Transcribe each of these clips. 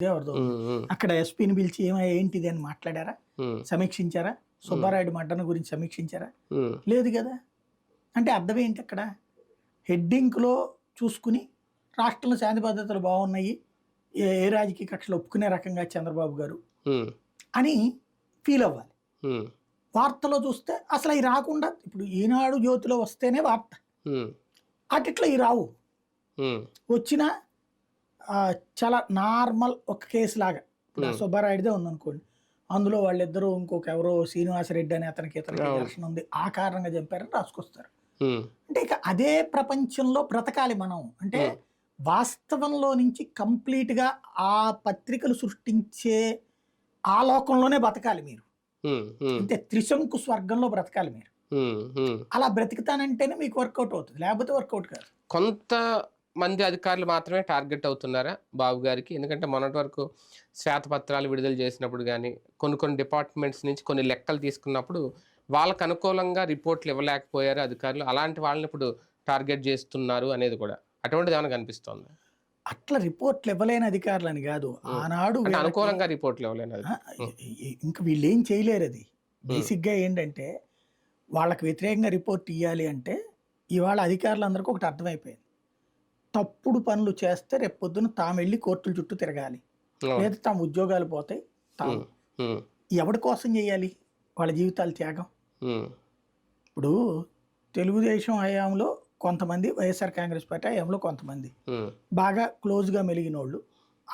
ఎవరిదో అక్కడ ఎస్పీని పిలిచి ఏమో ఏంటిది అని మాట్లాడారా? సమీక్షించారా? సుబ్బారాయుడు మడ్డన గురించి సమీక్షించారా? లేదు కదా. అంటే అర్థం ఏంటి అక్కడ? హెడ్డింగ్లో చూసుకుని రాష్ట్రంలో శాంతి భద్రతలు బాగున్నాయి. ఏ రాజకీయ కక్షలు ఒప్పుకునే రకంగా చంద్రబాబు గారు అని ఫీల్ అవ్వాలి. వార్తలో చూస్తే అసలు అవి రాకుండా ఇప్పుడు ఈనాడు జ్యోతిలో వస్తేనే వార్త. ఉమ్, అటిట్లో ఇవి రావు. వచ్చిన చాలా నార్మల్ ఒక కేసు లాగా. ఇప్పుడు సుబ్బారాయుడిదే ఉందనుకోండి. అందులో వాళ్ళిద్దరూ ఇంకొక ఎవరో శ్రీనివాసరెడ్డి అని అతనికి ఇతనికి అవును. ఘర్షణ ఉంది. ఆ కారణంగా చంపారని రాసుకొస్తారు. అంటే ఇక అదే ప్రపంచంలో బ్రతకాలి మనం. అంటే. వాస్తవంలో నుంచి complete గా ఆ పత్రికలు సృష్టించే ఆ లోకంలోనే బతకాలి మీరు. అంటే త్రిశంకు స్వర్గంలో బ్రతకాలి మీరు. అలా బ్రతికుతానంటేనే మీకు వర్కౌట్ అవుతుంది. లేకపోతే వర్కౌట్ కాదు. కొంత మంది అధికారులు మాత్రమే టార్గెట్ అవుతున్నారా బాబు గారికి? ఎందుకంటే మొన్నటి వరకు శ్వేతపత్రాలు విడుదల చేసినప్పుడు కానీ కొన్ని కొన్ని డిపార్ట్మెంట్స్ నుంచి కొన్ని లెక్కలు తీసుకున్నప్పుడు వాళ్ళకు అనుకూలంగా రిపోర్ట్లు ఇవ్వలేకపోయారు అధికారులు. అలాంటి వాళ్ళని ఇప్పుడు టార్గెట్ చేస్తున్నారు అనేది కూడా. అటువంటిది ఏమైనా కనిపిస్తోంది? అట్లా రిపోర్ట్లు ఇవ్వలేని అధికారులని కాదు. ఆనాడు అనుకూలంగా రిపోర్ట్లు ఇవ్వలేదు ఆ, ఇంక వీళ్ళు ఏం చేయలేరు అది. బేసిక్గా ఏంటంటే వాళ్ళకి వ్యతిరేకంగా రిపోర్ట్ ఇవ్వాలి అంటే ఇవాళ అధికారులందరికీ ఒకటి అర్థమైపోయింది. తప్పుడు పనులు చేస్తే రేపు పొద్దున తాము వెళ్ళి కోర్టుల చుట్టూ తిరగాలి. లేదా తాము ఉద్యోగాలు పోతాయి తాము ఎవరి కోసం చేయాలి? వాళ్ళ జీవితాలు త్యాగం. ఇప్పుడు తెలుగుదేశం హయాంలో కొంతమంది వైఎస్ఆర్ కాంగ్రెస్ పార్టీ హయాంలో కొంతమంది. బాగా క్లోజ్గా మెలిగిన వాళ్ళు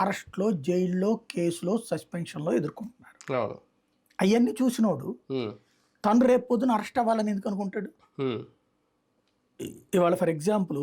అరెస్ట్లో జైల్లో కేసులో సస్పెన్షన్లో ఎదుర్కొంటున్నారు. అవును. అవన్నీ చూసినోడు తను రేపు పొద్దున అరెస్ట్ అవ్వాలని ఎందుకు అనుకుంటాడు? ఇవాళ ఫర్ ఎగ్జాంపుల్